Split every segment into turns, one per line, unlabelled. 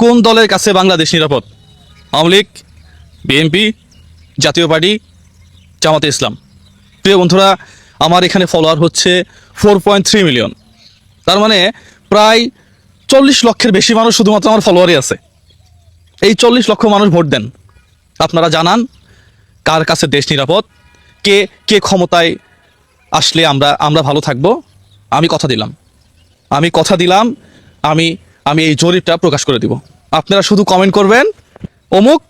কোন দলের কাছে বাংলাদেশ নিরাপদ? Awami league BNP Jatiya party, Jamaat-e Islam. প্রিয় বন্ধুরা, আমার এখানে ফলোয়ার হচ্ছে ফোর পয়েন্ট থ্রি মিলিয়ন তার মানে প্রায় চল্লিশ লক্ষের বেশি মানুষ শুধুমাত্র আমার ফলোয়ারই আছে। এই চল্লিশ লক্ষ মানুষ ভোট দেন। আপনারা জানান কার কাছে দেশ নিরাপদ, কে কে ক্ষমতায় আসলে আমরা আমরা ভালো থাকব। আমি কথা দিলাম। আমি কথা দিলাম, আমি আমি এই জরিপটা প্রকাশ করে দিব। আপনারা শুধু কমেন্ট করবেন, অমুক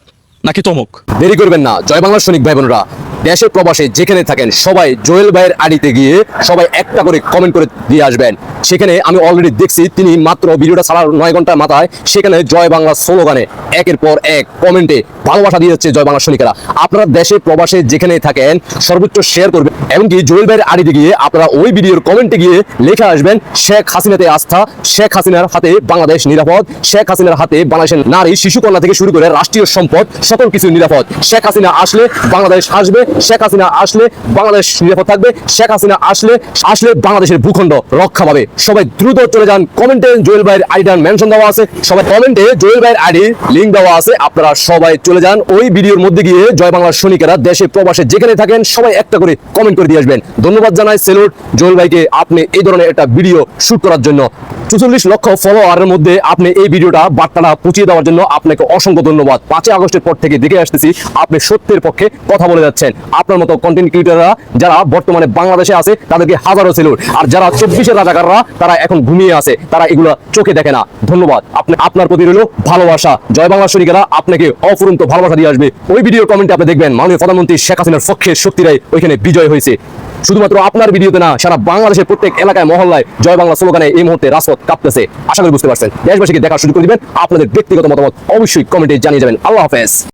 নাকি তমুক?
দেরি করবেন না। জয় বাংলার সৈনিক ভাই বোনরা দেশে প্রবাসে যেখানে থাকেন সবাই জোয়েল ভাইয়ের আড়িতে গিয়ে সবাই একটা করে কমেন্ট করে দিয়ে আসবেন। সেখানে আমি অলরেডি দেখছি, তিনি মাত্র ভিডিওটা ছাড়ার নয় ঘণ্টার মাথায়, সেখানে জয় বাংলা স্লোগানে, একের পর এক কমেন্টে ভালোবাসা দিয়ে যাচ্ছে জয় বাংলা সৈনিকেরা। আপনারা দেশে, প্রবাসে যেখানে থাকেন, সর্বোচ্চ শেয়ার করবেন, এমনকি জোয়েল ভাইয়ের আড়িতে গিয়ে আপনারা ওই ভিডিওর কমেন্টে গিয়ে লেখা আসবেন, শেখ হাসিনাতে আস্থা, শেখ হাসিনার হাতে বাংলাদেশ নিরাপদ, শেখ হাসিনার হাতে বাংলাদেশের নারী, শিশুকন্যা থেকে শুরু করে রাষ্ট্রীয় সম্পদ, সকল কিছু নিরাপদ। শেখ হাসিনা আসলে বাংলাদেশ আসবে, শেখ হাসিনা আসলে বাংলাদেশ নিরাপদ থাকবে, শেখ হাসিনা আসলে আসলে বাংলাদেশের ভূখণ্ড রক্ষা পাবে। সবাই দ্রুত চলে যান। কমেন্টে জোয়েল ভাইয়ের আইডিটার মেনশন দেওয়া আছে। সবাই কমেন্টে জোয়েল ভাইয়ের আইডি লিঙ্ক দেওয়া আছে। আপনারা সবাই চলে যান। ওই ভিডিওর মধ্যে গিয়ে জয় বাংলার সৈনিকেরা দেশে প্রবাসে যেখানে থাকেন, সবাই একটা করে কমেন্ট করে দিয়ে আসবেন। ধন্যবাদ জানাই। সেলুট, জোয়েল ভাইকে আপনি এই ধরনের একটা ভিডিও শ্যুট করার জন্য। চুচল্লিশ লক্ষ ফলোয়ারের মধ্যে আপনি এই ভিডিওটা বার্তাটা পৌঁছে দেওয়ার জন্য আপনাকে অসংখ্য ধন্যবাদ। পাঁচই আগস্টের পর থেকে দেখে আসতেছি আপনি সত্যের পক্ষে কথা বলে যাচ্ছেন। আপনার মতো কন্টেন্ট ক্রিয়েটাররা যারা বর্তমানে বাংলাদেশে আছে, তাদেরকে হাজারো সেলুট আর যারা চব্বিশের রাজাকাররা, তারা এখন ঘুমিয়ে আছে। তারা এগুলো চোখে দেখে না। ধন্যবাদ। আপনি আপনার প্রতি রইল ভালোবাসা। জয় বাংলা সৈনিকেরা, আপনাকে অফুরন্ত ভালোবাসা দিয়ে আসবে। ওই ভিডিও কমেন্টে আপনি দেখবেন মাননীয় প্রধানমন্ত্রী শেখ হাসিনার পক্ষে শক্তিরাই ওইখানে বিজয় হয়েছে। শুধুমাত্র আপনার ভিডিওতে না, সারা বাংলাদেশের প্রত্যেক এলাকায়, মহল্লায়, জয় বাংলা স্লোগানে এই মুহূর্তে রাজপথ কাঁপতেছে। আশা করি বুঝতে পারছেন। দেশবাসীকে দেখার সুযোগ করে দিবেন। আপনাদের ব্যক্তিগত মতামত অবশ্যই কমেন্টে জানিয়ে যাবেন। আল্লাহ হাফেজ।